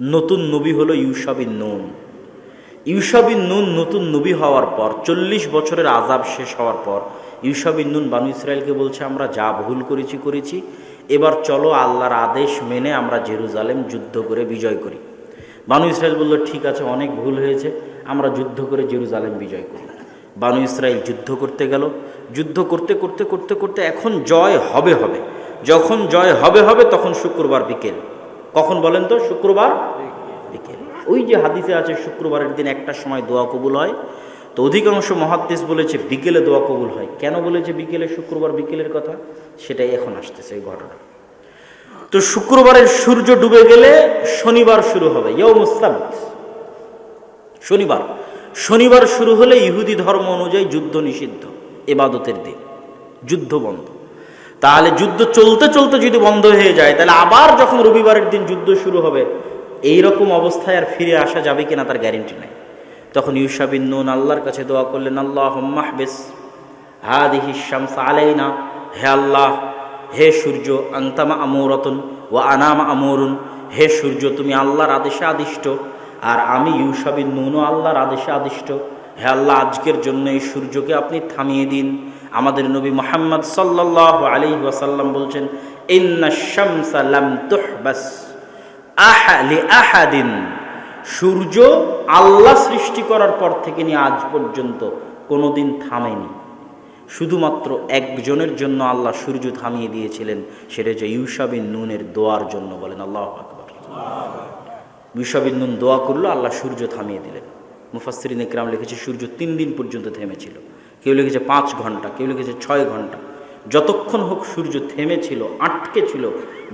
নতুন নবী হলো ইউসাবিন নুন। ইউসাবিন নুন নতুন নবী হওয়ার পর, চল্লিশ বছরের আজাব শেষ হওয়ার পর ইউসাবিন নুন বানু ইসরায়েলকে বলছে, আমরা যা ভুল করেছি করেছি। এবার চলো আল্লাহর আদেশ মেনে আমরা জেরুজালেম যুদ্ধ করে বিজয় করি। বানু ইসরায়েল বলল, ঠিক আছে, অনেক ভুল হয়েছে। আমরা যুদ্ধ করে জেরুজালেম বিজয় করি। বানু ইসরায়েল যুদ্ধ করতে গেল। যুদ্ধ করতে করতে করতে করতে এখন জয় হবে হবে। যখন জয় হবে হবে, তখন শুক্রবার বিকেল। কখন বলেন তো? শুক্রবার? বিকেল। ওই যে হাদিসে আছে, শুক্রবারের দিন একটা সময় দোয়া কবুল হয়। তো অধিকাংশ মহাদ্দেশ বলেছে বিকেলে দোয়া কবুল হয়। কেন বলেছে বিকেলে? শুক্রবার বিকেলের কথা? সেটাই এখন আসতেছে এই ঘটনা। তো শুক্রবারের সূর্য ডুবে গেলে শনিবার শুরু হবে। ইয়ৌমুস্তাবিত শনিবার। শনিবার শুরু হলে ইহুদি ধর্ম অনুযায়ী যুদ্ধ নিষিদ্ধ। এবাদতের দিন। যুদ্ধ বন্ধ। তাহলে যুদ্ধ চলতে চলতে যদি বন্ধ হয়ে যায়, তাহলে আবার যখন রবিবারের দিন যুদ্ধ শুরু হবে এই রকম অবস্থায় আর ফিরে আসা যাবে কিনা তার গ্যারেন্টি নেই। তখন ইউসাবিন নুন আল্লাহর কাছে দোয়া করলেন আল্লাহ মাহবেস হাদিহি শামস আলাইনা, হে আল্লাহ, হে সূর্য আন্তামা আমৌরতন ও আনামা আমরুন হে সূর্য, তুমি আল্লাহর আদেশে আদিষ্ট, আর আমি ইউসাবিন নুনও আল্লাহর আদেশে আদিষ্ট হে আল্লাহ, আজকের জন্য এই সূর্যকে আপনি থামিয়ে দিন। আমাদের নবী মোহাম্মদ সাল্লাহ আলী ওয়াসাল্লাম বলছেন আহাদিন। সূর্য আল্লাহ সৃষ্টি করার পর থেকে নিয়ে আজ পর্যন্ত কোনোদিন থামেনি। শুধুমাত্র একজনের জন্য আল্লাহ সূর্য থামিয়ে দিয়েছিলেন, সেটা যে ইউসাবিন নুনের দোয়ার জন্য বলেন। আল্লাহ আকবর। ইউসাবিন নুন দোয়া করল, আল্লাহ সূর্য থামিয়ে দিলেন। মুফাসরিন ইকরাম লিখেছে, সূর্য তিন দিন পর্যন্ত থেমেছিল। কেউ লিখেছে পাঁচ ঘণ্টা, কেউ লিখেছে ছয় ঘণ্টা। যতক্ষণ হোক সূর্য থেমেছিল, আটকে ছিল,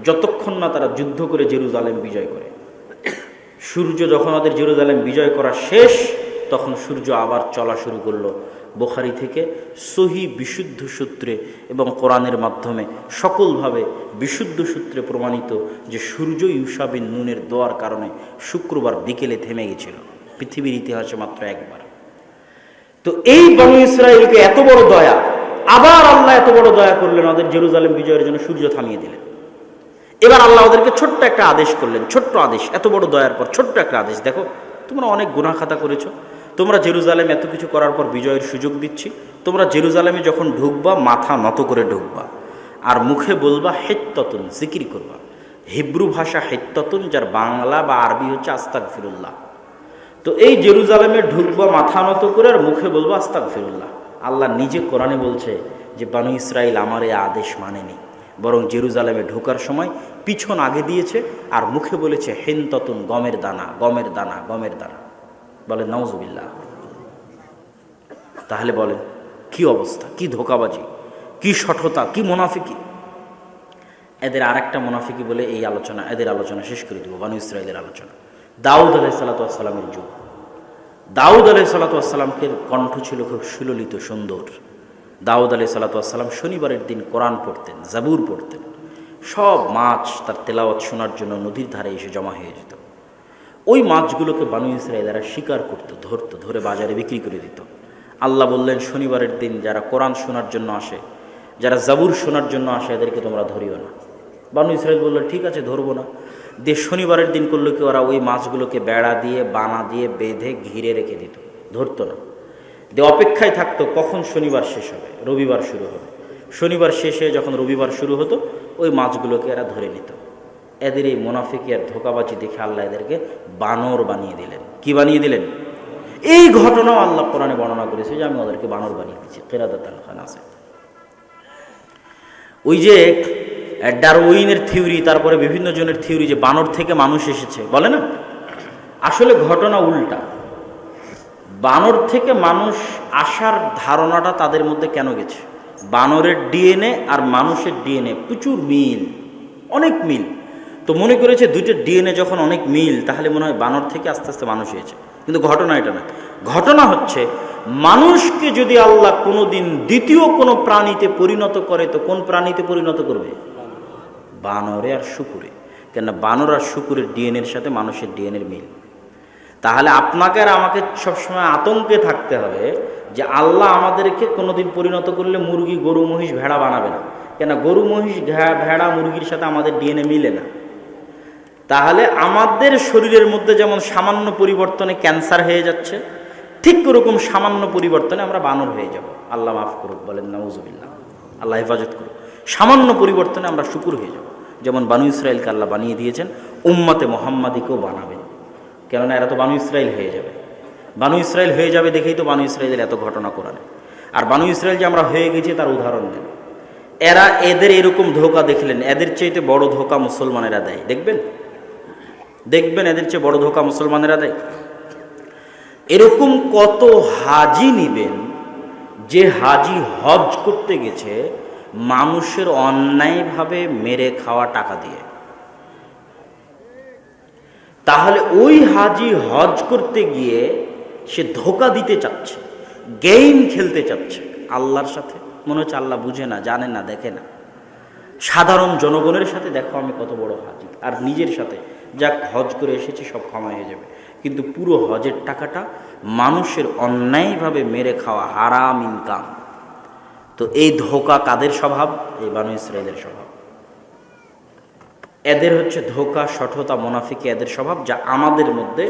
যতক্ষণ না তারা যুদ্ধ করে জেরুজালেম বিজয় করে। সূর্য যখন ওদের জেরুজালেম বিজয় করা শেষ, তখন সূর্য আবার চলা শুরু করল। বোখারি থেকে সহি বিশুদ্ধ সূত্রে এবং কোরআনের মাধ্যমে সকলভাবে বিশুদ্ধ সূত্রে প্রমাণিত যে সূর্য ইউসাবিন নুনের দোয়ার কারণে শুক্রবার বিকেলে থেমে গেছিল। পৃথিবীর ইতিহাসে মাত্র একবার। তো এই বনু ইসরায়েলকে এত বড় দয়া, আবার আল্লাহ এত বড় দয়া করলেন, ওদের জেরুজালেম বিজয়ের জন্য সূর্য থামিয়ে দিলেন। এবার আল্লাহ ওদেরকে ছোট্ট একটা আদেশ করলেন, ছোট্ট আদেশ, এত বড় দয়ার পর ছোট্ট একটা আদেশ। দেখো, তোমরা অনেক গুণা খাতা করেছ, তোমরা জেরুজালেম এত কিছু করার পর বিজয়ের সুযোগ দিচ্ছি, তোমরা জেরুজালেমে যখন ঢুকবা, মাথা নত করে ঢুকবা, আর মুখে বলবা, হেত্ততুন, জিকির করবা। হিব্রু ভাষা হেত্ততুন, যার বাংলা বা আরবি হচ্ছে আস্তাক ফিরুল্লাহ তো এই জেরুজালেমে ঢুকবা মাথা নত করে আর মুখে বলব আস্তাক ফিরুল্লাহ আল্লাহ নিজে কোরআনে বলছে যে, বানু ইসরাইল আমার এই আদেশ মানেনি। বরং জেরুজালেমে ঢোকার সময় পিছন আগে দিয়েছে আর মুখে বলেছে, হেনততুন গমের দানা গমের দানা গমের দানা। বলে নওজবিল্লা তাহলে বলেন, কি অবস্থা? কি ধোকাবাজি? কি সঠতা? কি মুনাফিকি? এদের আরেকটা মুনাফিকি বলে এই আলোচনা, এদের আলোচনা শেষ করে দেবো, বানু ইসরায়েলের আলোচনা। দাউদ আলাহ সাল্লাতামের যুগ। দাউদ আলাহ সাল্লাতামকে কণ্ঠ ছিল খুব সুললিত, সুন্দর। দাউদ আলাহ সাল্লাতাম শনিবারের দিন কোরআন পড়তেন, জাবুর পড়তেন। সব মাছ তার তেলাওয়াত শোনার জন্য নদীর ধারে এসে জমা হয়ে যেত। ওই মাছগুলোকে বানু ইসরায়েলেরা শিকার করতো, ধরতো, ধরে বাজারে বিক্রি করে দিত। আল্লাহ বললেন, শনিবারের দিন যারা কোরআন শোনার জন্য আসে, যারা জাবুর শোনার জন্য আসে, এদেরকে তোমরা ধরিও না। বানু ইসরায়েল বলল, ঠিক আছে, ধরবো না। দিয়ে শনিবারের দিন করল কি ওরা ওই মাছগুলোকে বেড়া দিয়ে, বানা দিয়ে, বেঁধে ঘিরে রেখে দিত, ধরতো না। দিয়ে অপেক্ষায় থাকতো কখন শনিবার শেষ হবে, রবিবার শুরু হবে। শনিবার শেষে যখন রবিবার শুরু হতো, ওই মাছগুলোকে এরা ধরে নিত। এদের এই মোনাফিকি আর ধোকাবাজি দেখে আল্লাহ এদেরকে বানর বানিয়ে দিলেন। কি বানিয়ে দিলেন? এই ঘটনাও আল্লাহ কোরআনে বর্ণনা করেছে যে আমি ওদেরকে বানর বানিয়ে দিচ্ছি। কেরাদাত খান আছে ওই যে ডারউইনের থিওরি তারপরে বিভিন্ন জনের থিওরি যে বানর থেকে মানুষ এসেছে, বলে না? আসলে ঘটনা উল্টা। বানর থেকে মানুষ আসার ধারণাটা তাদের মধ্যে কেন গেছে? বানরের ডিএনএ আর মানুষের ডিএনএ প্রচুর মিল, অনেক মিল। তো মনে করেছে দুইটা ডিএনএ যখন অনেক মিল, তাহলে মনে হয় বানর থেকে আস্তে আস্তে মানুষ হয়েছে। কিন্তু ঘটনা এটা না। ঘটনা হচ্ছে, মানুষকে যদি আল্লাহ কোনো দিন দ্বিতীয় কোনো প্রাণীতে পরিণত করে, তো কোন প্রাণীতে পরিণত করবে? বানরে আর শুকুরে। কেননা বানর আর শুকুরের ডিএনএর সাথে মানুষের ডিএনএর মিল। তাহলে আপনাকে আর আমাকে সবসময় আতঙ্কে থাকতে হবে যে আল্লাহ আমাদেরকে কোনোদিন পরিণত করলে মুরগি, গরু, মহিষ, ভেড়া বানাবে না। কেন গরু, মহিষ ভেড়া, মুরগির সাথে আমাদের ডিএনএ মিলে না। তাহলে আমাদের শরীরের মধ্যে যেমন সামান্য পরিবর্তনে ক্যান্সার হয়ে যাচ্ছে, ঠিক ওরকম সামান্য পরিবর্তনে আমরা বানর হয়ে যাব। আল্লাহ মাফ করুক, বলেন, নাউজুবিল্লাহ। আল্লাহ হেফাজত করুক। সামান্য পরিবর্তনে আমরা শুকুর হয়ে যাব। যেমন বানু ইসরায়েলকে আল্লাহ বানিয়ে দিয়েছেন, উম্মাতে মোহাম্মাদিকেও বানাবেন কেননা এরা তো বানু ইসরায়েল হয়ে যাবে। বানু ইসরায়েল হয়ে যাবে দেখেই তো বানু ইসরায়েলের এত ঘটনা কোরআনে। আর বানু ইসরায়েল যে আমরা হয়ে গেছি তার উদাহরণ দেন। এরা এদের এরকম ধোকা দেখলেন, এদের চাইতে বড় ধোকা মুসলমানেরা দেয়। দেখবেন? দেখবেন এদের চেয়ে বড় ধোকা মুসলমানেরা দেয়। এরকম কত হাজি নিবেন, যে হাজি হজ করতে গেছে মানুষের অন্যায়ভাবে মেরে খাওয়া টাকা দিয়ে। তাহলে ওই হাজি হজ করতে গিয়ে সে ধোকা দিতে চাচ্ছে গেম খেলতে চাচ্ছে আল্লাহর সাথে। মনে হচ্ছে আল্লাহ বুঝে না, জানে না, দেখে না। সাধারণ জনগণের সাথে দেখো আমি কত বড় হাজি, আর নিজের সাথে। যাক, হজ করে এসেছি, সব ক্ষমা হয়ে যাবে। কিন্তু পুরো হজের টাকাটা মানুষের অন্যায়ভাবে মেরে খাওয়া হারাম ইনকাম তো এই ধোকা কাদের স্বভাব? এই বানু ইসরায়েলের স্বভাব। এদের হচ্ছে ধোকা, সঠতা, মোনাফিকে এদের স্বভাব যা আমাদের মধ্যে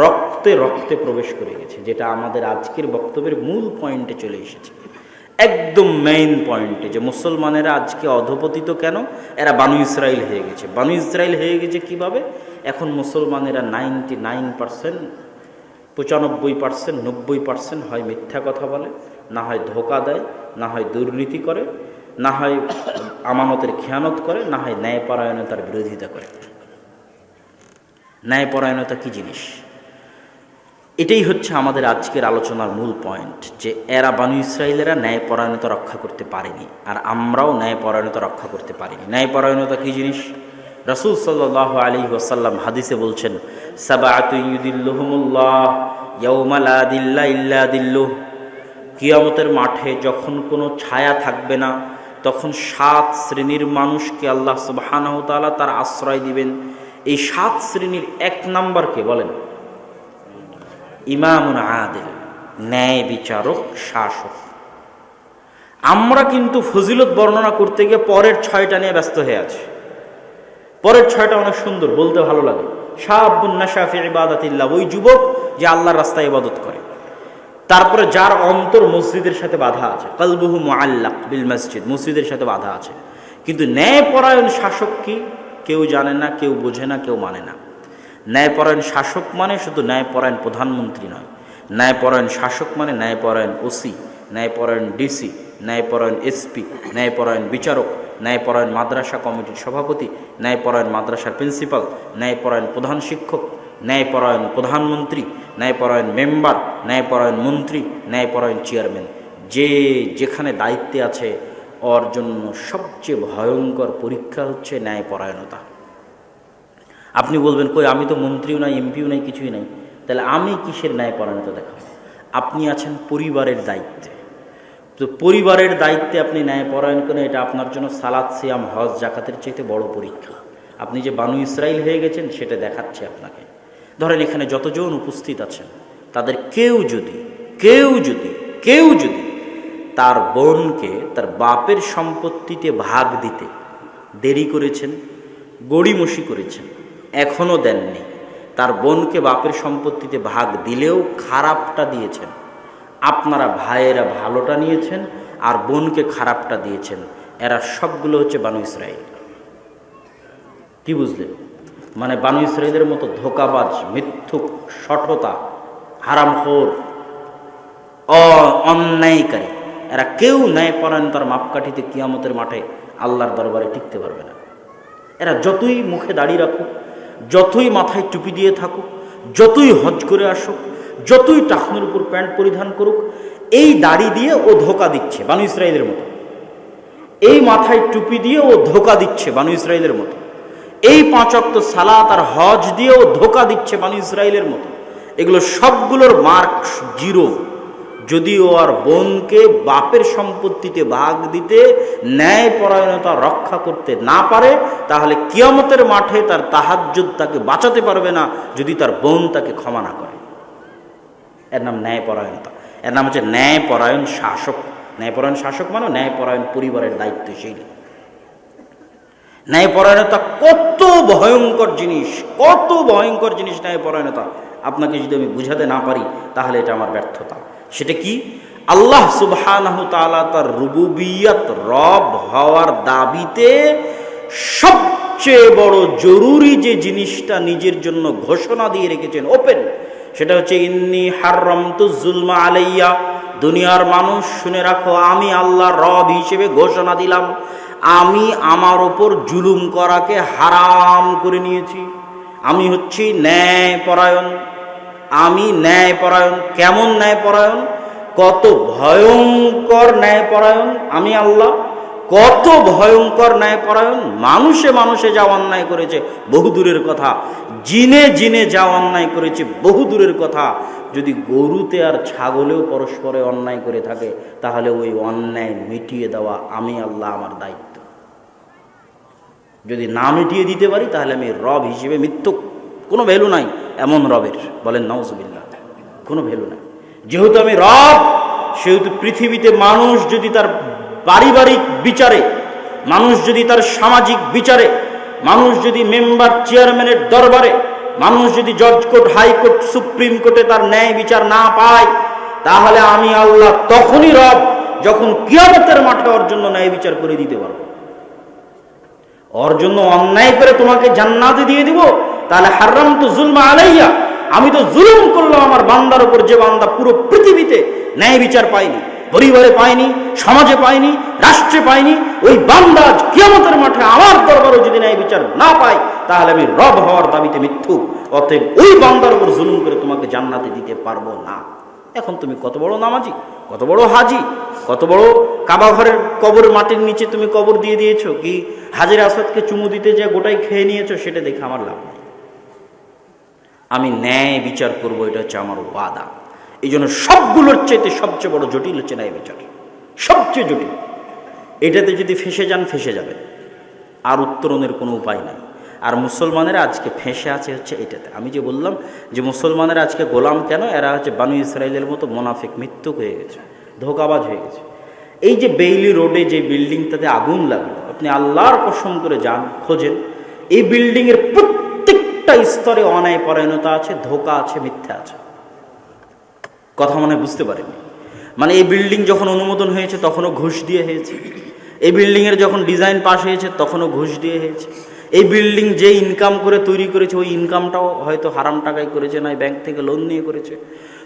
রক্তে রক্তে প্রবেশ করে গেছে, যেটা আমাদের আজকের বক্তব্যের মূল পয়েন্টে চলে এসেছে। একদম মেইন পয়েন্টে যে মুসলমানেরা আজকে অধপতিত কেন? এরা বানু ইসরায়েল হয়ে গেছে। বানু ইসরায়েল হয়ে গেছে কীভাবে? এখন মুসলমানেরা নাইনটি নাইন পার্সেন্ট পঁচানব্বই পার্সেন্ট, নব্বই পার্সেন্ট হয় মিথ্যা কথা বলে, না হয় ধোকা দেয়, না হয় দুর্নীতি করে, না হয় আমানতের খেয়ানত করে, না হয় ন্যায়পরায়ণতার বিরোধিতা করে। ন্যায়পরায়ণতা কি জিনিস? এটাই হচ্ছে আমাদের আজকের আলোচনার মূল পয়েন্ট, যে এরা বানু ইসরায়েলেরা ন্যায়পরায়ণতা রক্ষা করতে পারেনি, আর আমরাও ন্যায়পরায়ণতা রক্ষা করতে পারিনি। ন্যায়পরায়ণতা কি জিনিস? রসুল সাল্লাহ আলী ওসাল্লাম হাদিসে বলছেন কিয়ামতের মাঠে যখন কোনো ছায়া থাকবে না, তখন সাত শ্রেণির মানুষকে আল্লাহ সুবাহানাহ তালা তার আশ্রয় দিবেন। এই সাত শ্রেণির এক নাম্বারকে বলেন? ইমামুন আদিল, ন্যায় বিচারক, শাসক। আমরা কিন্তু ফজিলত বর্ণনা করতে গিয়ে পরের ছয়টা নিয়ে ব্যস্ত হয়ে আছি। পরের ছয়টা অনেক সুন্দর, বলতে ভালো লাগে। ইবাদাতিল্লাহ, ওই যুবক যে আল্লাহর রাস্তায় ইবাদত করে। তারপরে যার অন্তর মসজিদের সাথে বাধা আছে। কালবুহু মোয়াল্লাক বিল মসজিদ, মসজিদের সাথে বাধা আছে। কিন্তু ন্যায়পরায়ণ শাসক কি? কেউ জানে না, কেউ বোঝে না, কেউ মানে না। ন্যায়পরায়ণ শাসক মানে শুধু ন্যায়পরায়ণ প্রধানমন্ত্রী নয়। ন্যায়পরায়ণ শাসক মানে ন্যায়পরায়ণ ওসি, ন্যায়পরায়ণ ডিসি, ন্যায়পরায়ণ এসপি, ন্যায়পরায়ণ বিচারক। ন্যায়পরায়ণ মাদ্রাসা কমিটির সভাপতি, ন্যায়পরায়ণ মাদ্রাসার প্রিন্সিপাল ন্যায়পরায়ণ প্রধান শিক্ষক, ন্যায়পরায়ণ প্রধানমন্ত্রী, ন্যায়পরায়ণ মেম্বার ন্যায়পরায়ণ মন্ত্রী, ন্যায়পরায়ণ চেয়ারম্যান যে যেখানে দায়িত্বে আছে, ওর জন্য সবচেয়ে ভয়ঙ্কর পরীক্ষা হচ্ছে ন্যায়পরায়ণতা। আপনি বলবেন, কই, আমি তো মন্ত্রীও নাই, এমপিও নাই, কিছুই নাই। তাহলে আমি কিসের ন্যায়পরায়ণতা দেখাবো? আপনি আছেন পরিবারের দায়িত্বে। তো পরিবারের দায়িত্বে আপনি ন্যায়পরায়ণ করেন, এটা আপনার জন্য সালাদ, সিয়াম, হজ, জাকাতের চাইতে বড় পরীক্ষা। আপনি যে বানু ইসরায়েল হয়ে গেছেন, সেটা দেখাচ্ছে আপনাকে। ধরেন এখানে যতজন উপস্থিত আছেন, তাদের কেউ যদি কেউ যদি কেউ যদি তার বোনকে, তার বাপের সম্পত্তিতে ভাগ দিতে দেরি করেছেন, গড়িমসি করেছেন এখনও দেননি, তার বোনকে বাপের সম্পত্তিতে ভাগ দিলেও খারাপটা দিয়েছেন আপনারা ভাইয়েরা ভালোটা নিয়েছেন আর বোনকে খারাপটা দিয়েছেন। এরা সবগুলো হচ্ছে বানু ইসরায়েল কি বুঝলেন? মানে বানু ইসরায়েলের মতো ধোকাবাজ, মিথ্যুক, সঠতা, হারামখোর অন্যায়কারী, এরা কেউ ন্যায় পরায়ণতার মাপকাঠিতে কিয়ামতের মাঠে আল্লাহর দরবারে টিকতে পারবে না। এরা যতই মুখে দাড়ি রাখুক, যতই মাথায় টুপি দিয়ে থাকুক, যতই হজ করে আসুক যতই টাকনের উপর প্যান্ট পরিধান করুক, এই দাড়ি দিয়ে ও ধোকা দিচ্ছে বানু ইসরায়েলের মতো। এই মাথায় টুপি দিয়ে ও ধোকা দিচ্ছে বানু ইসরায়েলের মতো। এই পাঁচক্ত সালাত আর হজ দিয়েও ধোকা দিচ্ছে বানু ইসরায়েলের মতো। এগুলো সবগুলোর মার্ক জিরো। যদি ও আর বোনকে বাপের সম্পত্তিতে ভাগ দিতে ন্যায় পরায়ণতা রক্ষা করতে না পারে, তাহলে কিয়ামতের মাঠে তার তাহাজ্জুদ তাকে বাঁচাতে পারবে না যদি তার বোন তাকে ক্ষমা না করে। এর নাম ন্যায়পরায়ণতা। এর নাম হচ্ছে ন্যায়পরায়ণ শাসক। ন্যায়পরায়ণ শাসক মানে ন্যায়পরায়ণ পরিবারের দায়িত্বশীল ন্যায়পরায়ণতা কত ভয়ঙ্কর জিনিস, কত ভয়ঙ্কর জিনিস ন্যায়পরায়ণতা। আপনাকে যদি আমি বুঝাতে না পারি, তাহলে এটা আমার ব্যর্থতা। সেটা কি? আল্লাহ সুবহানাহু তার রুবুবিয়াত রব হওয়ার দাবিতে সবচেয়ে বড় জরুরি যে জিনিসটা নিজের জন্য ঘোষণা দিয়ে রেখেছেন, ওপেন। সেটা হচ্ছে, ইন্নি হাররামতু জুলমা আলাইয়া, দুনিয়ার মানুষ, শুনে রাখো, আমি আল্লাহ রব হিসেবে ঘোষণা দিলাম, আমি আমার ওপর জুলুম করাকে হারাম করে নিয়েছি। আমি হচ্ছি ন্যায় পরায়ণ আমি ন্যায় পরায়ণ কেমন ন্যায় পরায়ণ কত ভয়ঙ্কর ন্যায় পরায়ণ আমি আল্লাহ কত ভয়ঙ্কর ন্যায় পরায়ণ মানুষে মানুষে যা অন্যায় করেছে, বহু দূরের কথা। জিনে জিনে যা অন্যায় করেছে, বহু দূরের কথা। যদি গরুতে আর ছাগলেও পরস্পরে অন্যায় করে থাকে, তাহলে ওই অন্যায় মিটিয়ে দেওয়া আমি আল্লাহ আমার দায়িত্ব। যদি না মিটিয়ে দিতে পারি, তাহলে আমি রব হিসেবে মৃত্যু কোনো ভ্যালু নাই, এমন রবের। বলেন নওজবিল্লা কোনো ভ্যালু নাই। যেহেতু আমি রব, সেহেতু পৃথিবীতে মানুষ যদি তার পারিবারিক বিচারে, মানুষ যদি তার সামাজিক বিচারে, মানুষ যদি মেম্বার চেয়ারম্যানের দরবারে, মানুষ যদি জজ কোর্ট হাইকোর্ট সুপ্রিম কোর্টে তার ন্যায় বিচার না পায়, তাহলে আমি আল্লাহ তখনই রব যখন কিয়ামতের মাঠে ওর জন্য ন্যায় বিচার করে দিতে পারব। ওর জন্য অন্যায় করে তোমাকে জান্নাতে দিয়ে দিব, তাহলে হারাম তো জুলমা আলাইয়া, আমি তো জুলুম করলাম আমার বান্দার উপর, যে বান্দা পুরো পৃথিবীতে ন্যায় বিচার পায়নি। পরিবারে পায়নি, সমাজে পায়নি, রাষ্ট্রে পায়নি, ওই বান্দা আজ কিয়ামতের মাঠে আমার দরবারও যদি ন্যায় বিচার না পায়, তাহলে আমি রব হওয়ার দাবিতে মিথ্যু অতএব ওই বান্দার উপর জুলুম করে তোমাকে জান্নাতে দিতে পারব না। এখন তুমি কত বড় নামাজি, কত বড় হাজি, কত বড় কাবা ঘরের কবর মাটির নিচে তুমি কবর দিয়ে দিয়েছ কি? হাজির আসাদকে চুমু দিতে যে গোটাই খেয়ে নিয়েছো, সেটা দেখে আমার লাভ নেই। আমি ন্যায় বিচার করব, এটা হচ্ছে আমার ওয়াদা। এই জন্য সবগুলোর চাইতে সবচেয়ে বড় জটিল হচ্ছে ন্যায় বিচার সবচেয়ে জটিল। এটাতে যদি ফেসে যান, ফেসে যাবে। আর উত্তরণের কোনো উপায় নাই। আর মুসলমানেরা আজকে ফেঁসে আছে হচ্ছে এটাতে। আমি যে বললাম যে মুসলমানেরা আজকে গোলাম কেন? এরা হচ্ছে বানু ইসরায়েলের মতো মোনাফিক মৃত্যু হয়ে গেছে, ধোকাবাজ হয়ে গেছে। এই যে বেইলি রোডে যে বিল্ডিংটাতে আগুন লাগল, আপনি আল্লাহর কসম করে যান, খোঁজেন। এই বিল্ডিংয়ের প্রত্যেকটা স্তরে অন্যায় পরায়ণতা আছে, ধোকা আছে, মিথ্যা আছে। কথা মনে বুঝতে পারেনি। মানে এই বিল্ডিং যখন অনুমোদন হয়েছে, তখনও ঘুষ দিয়ে হয়েছে। এই বিল্ডিংয়ের যখন ডিজাইন পাস হয়েছে, তখনও ঘুষ দিয়ে হয়েছে। এই বিল্ডিং যে ইনকাম করে তৈরি করেছে, ওই ইনকামটাও হয়তো হারাম টাকায় করেছে, নয় ব্যাংক থেকে লোন নিয়ে করেছে।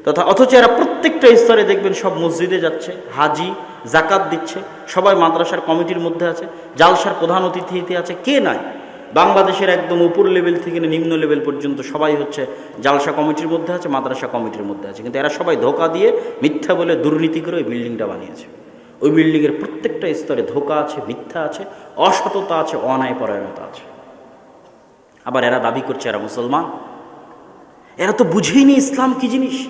তথা অথচ এরা প্রত্যেকটা স্তরে দেখবেন সব মসজিদে যাচ্ছে, হাজি জাকাত দিচ্ছে, সবাই মাদ্রাসার কমিটির মধ্যে আছে, জালসার প্রধান অতিথিতে আছে, কে নাই? বাংলাদেশের একদম উপর লেভেল থেকে নিম্ন লেভেল পর্যন্ত সবাই হচ্ছে জালসা কমিটির মধ্যে আছে, মাদ্রাসা কমিটির মধ্যে আছে। কিন্তু এরা সবাই ধোকা দিয়ে মিথ্যা বলে দুর্নীতি করে ওই বিল্ডিংটা বানিয়েছে। ওই বিল্ডিংয়ের প্রত্যেকটা স্তরে ধোকা আছে, মিথ্যা আছে, অসততা আছে অন্যায় পরায়ণতা আছে। আবার এরা দাবি করছে এরা মুসলমান। এরা তো বুঝেইনি ইসলাম কি জিনিস।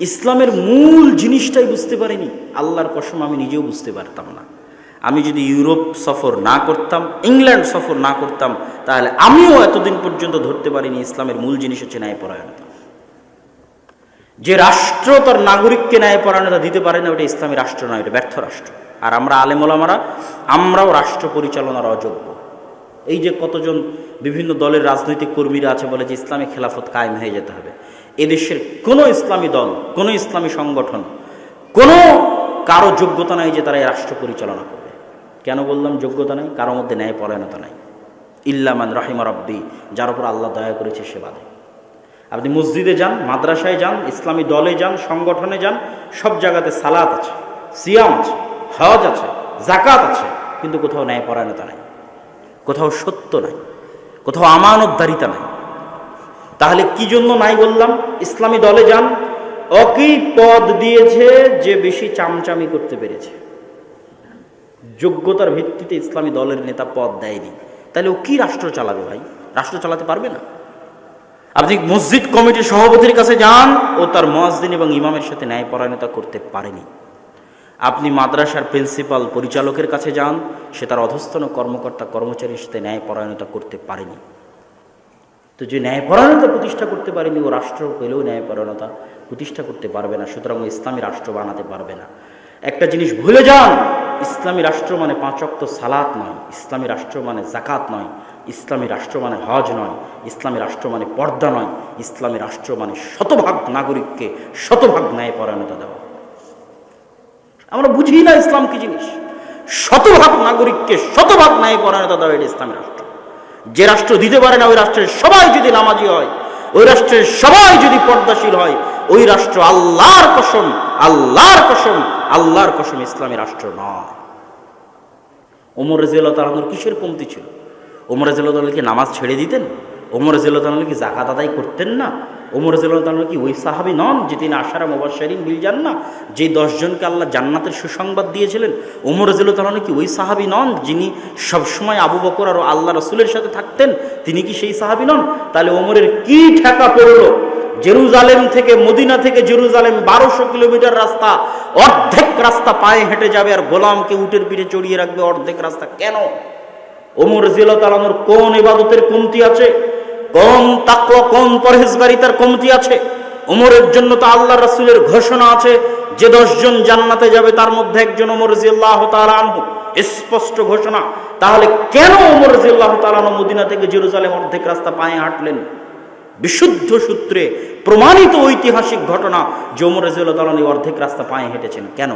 ইসলামের মূল জিনিসটাই বুঝতে পারেনি। আল্লাহর কসম আমি নিজেও বুঝতে পারতাম না। আমি যদি ইউরোপ সফর না করতাম, ইংল্যান্ড সফর না করতাম, তাহলে আমিও এতদিন পর্যন্ত ধরতে পারিনি ইসলামের মূল জিনিস হচ্ছে ন্যায়পরায়ণতা যে রাষ্ট্র তার নাগরিককে ন্যায়পরায়ণতা দিতে পারে না, ওটা ইসলামী রাষ্ট্র নয়, এটা ব্যর্থ রাষ্ট্র। আর আমরা আলেমোলামারা, আমরাও রাষ্ট্র পরিচালনার অযোগ্য। এই যে কতজন বিভিন্ন দলের রাজনৈতিক কর্মীরা আছে বলে যে ইসলামী খেলাফত কায়েম হয়ে যেতে হবে। এদেশের কোনো ইসলামী দল, কোনো ইসলামী সংগঠন, কোনো কারও যোগ্যতা নাই যে তারা এই রাষ্ট্র পরিচালনা করবে। কেন বললাম যোগ্যতা নাই? কারোর মধ্যে ন্যায় পরায়ণতা নাই। ইল্লামান রাহিমা রব্বি, যার উপর আল্লাহ দয়া করেছে, সে বাদে। আপনি মসজিদে যান, মাদ্রাসায় যান, ইসলামী দলে যান, সংগঠনে যান, সব জায়গাতে সালাত আছে, সিয়াম আছে, হজ আছে জাকাত আছে, কিন্তু কোথাও ন্যায় পরায়ণতা নাই। কোথাও সত্য নাই, কোথাও আমানতদারিতা নাই। তাহলে কি জন্য নাই বললাম? ইসলামী দলে যান অকি পদ দিয়েছে যে বেশি চামচামি করতে পেরেছে। যোগ্যতার ভিত্তিতে ইসলামী দলের নেতা পদ দেয়নি। তাহলে ও কি রাষ্ট্র চালাবে ভাই? রাষ্ট্র চালাতে পারবে না? আপনি মসজিদ কমিটির সভাপতির কাছে যান? ও তার মহাজদিন এবং ইমামের সাথে ন্যায়পরায়ণতা করতে পারেনি। আপনি মাদ্রাসার প্রিন্সিপাল পরিচালকের কাছে যান, সে তার অধস্তন কর্মকর্তা কর্মচারীর সাথে ন্যায়পরায়ণতা করতে পারেনি। তো যে ন্যায়পরায়ণতা প্রতিষ্ঠা করতে পারেনি, ও রাষ্ট্র পেলেও ন্যায়পরায়ণতা প্রতিষ্ঠা করতে পারবে না, সুতরাং ও ইসলামী রাষ্ট্র বানাতে পারবে না। একটা জিনিস ভুলে যান ইসলামী রাষ্ট্র মানে পাঁচ অক্ত সালাত নয়, ইসলামী রাষ্ট্র মানে জাকাত নয়, ইসলামী রাষ্ট্র মানে হজ নয়, ইসলামী রাষ্ট্র মানে পর্দা নয়, ইসলামী রাষ্ট্র মানে শতভাগ নাগরিককে শতভাগ ন্যায় পরায়ণতা দেওয়া। আমরা বুঝি না ইসলাম কি জিনিস? শতভাগ নাগরিককে শতভাগ ন্যায় পরায়ণতা দেওয়া এটা ইসলামী রাষ্ট্র। যে রাষ্ট্র দিতে পারে না, ওই রাষ্ট্রের সবাই যদি নামাজি হয়, ওই রাষ্ট্রের সবাই যদি পর্দাশীল হয় ওই রাষ্ট্র আল্লাহর কসম আল্লাহর কসম আল্লাহর কসম ইসলামী রাষ্ট্র নয়। ওমর রাজিয়াল তালানোর কিসের কমতি ছিল? ওমর রাজিয়াল কি নামাজ ছেড়ে দিতেন? ওমর রাজিয়াল তালান কি জাকাত আদায় করতেন না? ওমর রাজিয়াল তালান কি ওই সাহাবি নন যে তিনি আশারা মোবাশারিন বিল যান না যে দশজনকে আল্লাহ জান্নাতের সুসংবাদ দিয়েছিলেন? ওমর রাজিয়াল তালান কি ওই সাহাবি নন যিনি সবসময় আবু বকর আর আল্লাহ রসুলের সাথে থাকতেন? তিনি কি সেই সাহাবি নন? তাহলে ওমরের কি ঠেকা পড়ল? জেরুজালেম থেকে মদিনা থেকে জেরুজালেম বারোশো কিলোমিটার রাস্তা, অর্ধেক রাস্তা পায়ে হেঁটে যাবে আর গোলামকে উটের পিঠে চড়িয়ে রাখবে অর্ধেক রাস্তা। কেন? ওমর জিলতালানোর কোন ইবাদতের কমতি আছে? কোন তাকওয়া, কোন পরহেজগারিতার কমতি আছে? ওমরের জন্য তো আল্লাহ রাসূলের ঘোষণা আছে, যে দশজন জান্নাতে যাবে তার মধ্যে একজন ওমর জিল্লাহ তালানহু স্পষ্ট ঘোষণা। তাহলে কেন ওমর জিল্লাহ তালানহু মদিনা থেকে জেরুজালেম অর্ধেক রাস্তা পায়ে হাঁটলেন? বিশুদ্ধ সূত্রে প্রমাণিত ঐতিহাসিক ঘটনা যে ওমর অর্ধেক রাস্তা পায়ে হেঁটেছেন। কেন?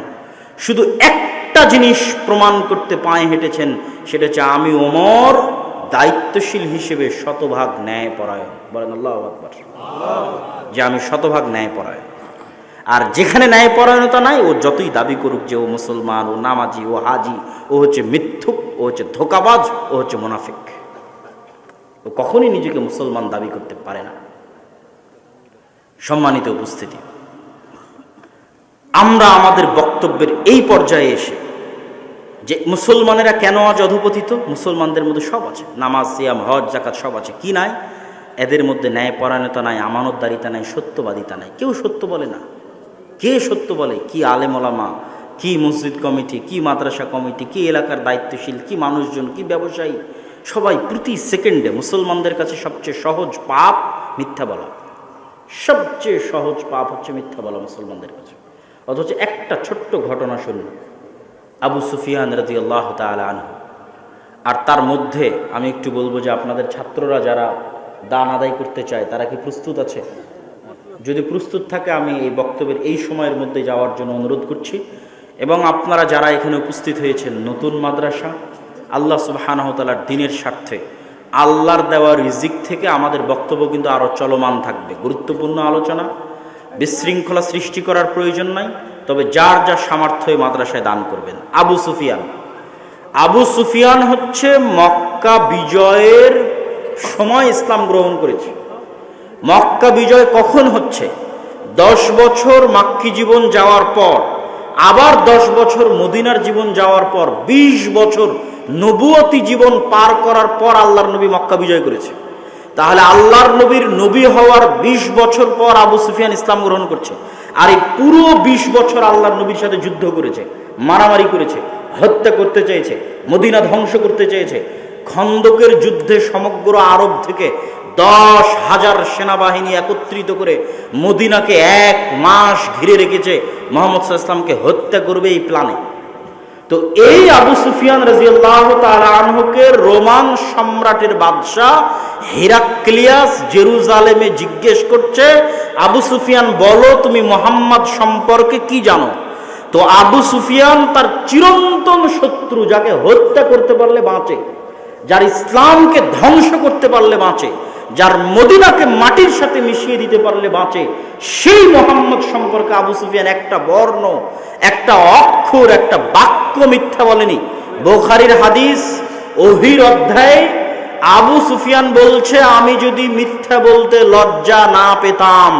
শুধু একটা জিনিস প্রমাণ করতে পায়ে হেঁটেছেন, সেটা হচ্ছে আমি ওমর দায়িত্বশীল হিসেবে শতভাগ ন্যায় পরায়ণ বলেন আল্লাহ আকবর। যে আমি শতভাগ ন্যায় পরায়ণ আর যেখানে ন্যায় পরায়ণতা নাই, ও যতই দাবি করুক যে ও মুসলমান, ও নামাজি, ও হাজি, ও হচ্ছে মিথ্যুক, ও হচ্ছে ধোকাবাজ, ও হচ্ছে মুনাফিক। ও কখনই নিজেকে মুসলমান দাবি করতে পারে না। সম্মানিত উপস্থিতি। আমরা আমাদের বক্তব্যের এই পর্যায়ে এসে যে মুসলমানেরা কেন আজ অধপতিত? মুসলমানদের মধ্যে সব আছে। নামাজ, সিয়াম, হজ জাকাত সব আছে। কি নাই? এদের মধ্যে ন্যায়পরায়ণতা নাই, আমানতদারিতা নাই, সত্যবাদিতা নাই। কেউ সত্য বলে না। কে সত্য বলে? কি আলেমলামা কি মসজিদ কমিটি, কি মাদ্রাসা কমিটি, কি এলাকার দায়িত্বশীল, কি মানুষজন, কি ব্যবসায়ী? সবাই প্রতি সেকেন্ডে মুসলমানদের কাছে সবচেয়ে সহজ পাপ মিথ্যা বলা। সবচেয়ে সহজ পাপ হচ্ছে মিথ্যা বলা মুসলমানদের কাছে। অথচ একটা ছোট্ট ঘটনা শুনুন। আবু সুফিয়ান রাজি আল্লাহ আনহু। আর তার মধ্যে আমি একটু বলব যে আপনাদের ছাত্ররা যারা দান আদায় করতে চায়, তারা কি প্রস্তুত আছে? যদি প্রস্তুত থাকে, আমি এই বক্তব্যের এই সময়ের মধ্যে যাওয়ার জন্য অনুরোধ করছি। এবং আপনারা যারা এখানে উপস্থিত হয়েছেন, নতুন মাদ্রাসা আল্লাহ সুবাহানহতালার দিনের স্বার্থে, আল্লাহর দেওয়া রিজিক থেকে আমাদের বক্তব্য কিন্তু আরও চলমান থাকবে। গুরুত্বপূর্ণ আলোচনা, বিশৃঙ্খলা সৃষ্টি করার প্রয়োজন নাই, তবে যার যা সামর্থ্য মাদ্রাসায় দান করবেন। আবু সুফিয়ান। আবু সুফিয়ান হচ্ছে মক্কা বিজয়ের সময় ইসলাম গ্রহণ করেছে। মক্কা বিজয় কখন হচ্ছে? দশ বছর মাক্কি জীবন যাওয়ার পর, আবার দশ বছর মদিনার জীবন যাওয়ার পর ২০ বছর নবুয়তি জীবন পার করার পর আল্লাহর নবী মক্কা বিজয় করেছে। তাহলে আল্লাহর নবীর নবী হওয়ার ২০ বছর পর আবু সুফিয়ান ইসলাম গ্রহণ করছে। আর এই পুরো ২০ বছর আল্লাহর নবীর সাথে যুদ্ধ করেছে, মারামারি করেছে, হত্যা করতে চেয়েছে, মদিনা ধ্বংস করতে চেয়েছে। খন্দকের যুদ্ধে সমগ্র আরব থেকে দশ হাজার সেনাবাহিনী একত্রিত করে মদিনাকে এক মাস ঘিরে রেখেছে। মোহাম্মদ ইসলামকে হত্যা করবে এই প্ল্যানে। তো এই আবু সুফিয়ান রাজিয়াল্লাহ আনহুকে রোমান সম্রাটের বাদশাহ হিরাক্লিয়াস জেরুজালেমে জিজ্ঞেস করছে, আবু সুফিয়ান, বলো তুমি মোহাম্মদ সম্পর্কে কি জানো? তো আবু সুফিয়ান তার চিরন্তন শত্রু যাকে হত্যা করতে পারলে বাঁচে, যার ইসলামকে ধ্বংস করতে পারলে বাঁচে যার মদিনাকে মাটির সাথে মিশিয়ে দিতে পারলে বাঁচে, সেই মোহাম্মদ সম্পর্কে আবু সুফিয়ান একটা বর্ণ, একটা অক্ষর, একটা বাক্য মিথ্যা বলেনি। বোখারির হাদিস, ওহির অধ্যায় আবু সুফিয়ান বলছে, আমি যদি মিথ্যা বলতে লজ্জা না পেতাম,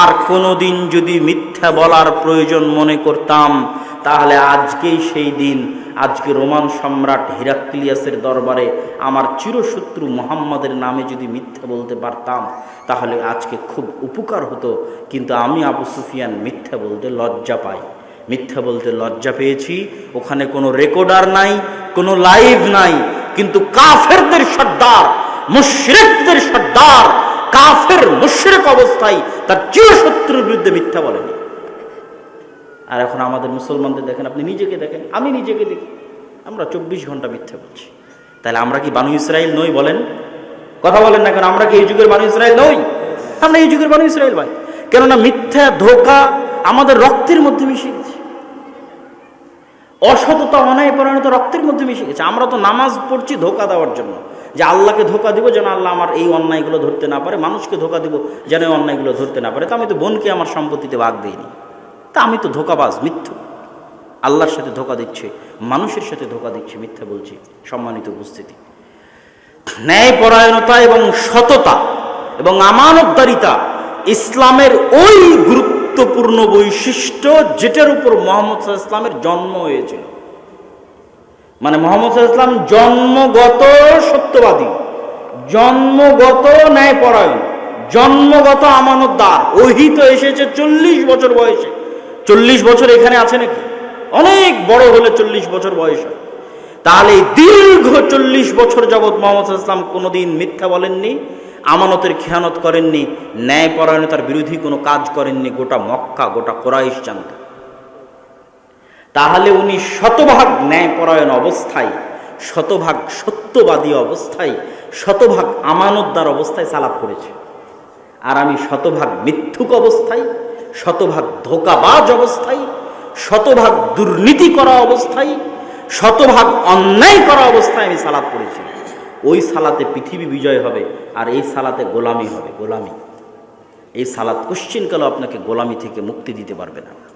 আর কোনোদিন যদি মিথ্যা বলার প্রয়োজন মনে করতাম তাহলে আজকেই সেই দিন, আজকে রোমান সম্রাট হিরাক্লিয়াসের দরবারে আমার চিরশত্রু মোহাম্মদের নামে যদি মিথ্যা বলতে পারতাম, তাহলে আজকে খুব উপকার হতো। কিন্তু আমি আবু সুফিয়ান মিথ্যা বলতে লজ্জা পাই। মিথ্যা বলতে লজ্জা পেয়েছি, ওখানে কোনো রেকর্ডার নাই, কোনো লাইভ নাই, কিন্তু কাফেরদের সর্দার, মুশরিকদের সর্দার, কাফের মুশরিক অবস্থায় তার চিরশত্রুর বিরুদ্ধে মিথ্যা বলেনি। আর এখন আমাদের মুসলমানদের দেখেন, আপনি নিজেকে দেখেন, আমি নিজেকে দেখি। আমরা চব্বিশ ঘণ্টা মিথ্যে বলছি। তাহলে আমরা কি বানু ইসরায়েল নই বলেন? কথা বলেন না কেন, আমরা কি এই যুগের বানু ইসরায়েল নই? আমরা এই যুগের বানু ইসরায়েল ভাই। কেননা মিথ্যা, ধোকা আমাদের রক্তের মধ্যে মিশে গেছে। অসততা অন্যায় পরায়ণতা রক্তের মধ্যে মিশে গেছে। আমরা তো নামাজ পড়ছি ধোকা দেওয়ার জন্য। যে আল্লাহকে ধোকা দিব যেন আল্লাহ আমার এই অন্যায়গুলো ধরতে না পারে, মানুষকে ধোকা দিব যেন এই অন্যায়গুলো ধরতে না পারে। তা আমি তো বোনকে আমার সম্পত্তিতে ভাগ দিইনি। তা আমি তো ধোকাবাজ, মিথ্যু। আল্লাহর সাথে ধোকা দিচ্ছে, মানুষের সাথে ধোকা দিচ্ছে, মিথ্যা বলছি, সম্মানিত উপস্থিতি। ন্যায়পরায়ণতা এবং সততা এবং আমানতদারিতা ইসলামের ওই গুরুত্বপূর্ণ বৈশিষ্ট্য যেটার উপর মোহাম্মদ ইসলামের জন্ম হয়েছিল। মানে মোহাম্মদ ইসলাম জন্মগত সত্যবাদী, জন্মগত ন্যায়পরায়ণ, জন্মগত আমানতদার। ওহি তো এসেছে চল্লিশ বছর বয়সে। চল্লিশ বছর এখানে আছে নাকি? অনেক বড় হলে চল্লিশ বছর বয়স হয়। তাহলে দীর্ঘ চল্লিশ বছর যাবৎ মোহাম্মদ ইসলাম কোনোদিন মিথ্যা বলেননি, আমানতের খেয়ানত করেননি, ন্যায়পরায়ণতার বিরোধী কোনো কাজ করেননি, গোটা মক্কা, গোটা কোরাইশ জানত। তাহলে উনি শতভাগ ন্যায়পরায়ণ অবস্থায়, শতভাগ সত্যবাদী অবস্থায়, শতভাগ আমানতদার অবস্থায় সালাপ করেছে আর আমি শতভাগ মিথ্যুক অবস্থায় শতভাগ ধোকাবাজ অবস্থায়, শতভাগ দুর্নীতি করা অবস্থায়, শতভাগ অন্যায় করা অবস্থায় আমি সালাদ পড়েছি। ওই সালাতে পৃথিবী বিজয় হবে আর এই সালাতে গোলামি হবে, গোলামি। এই সালাত কোশ্চিনকালও আপনাকে গোলামি থেকে মুক্তি দিতে পারবে না।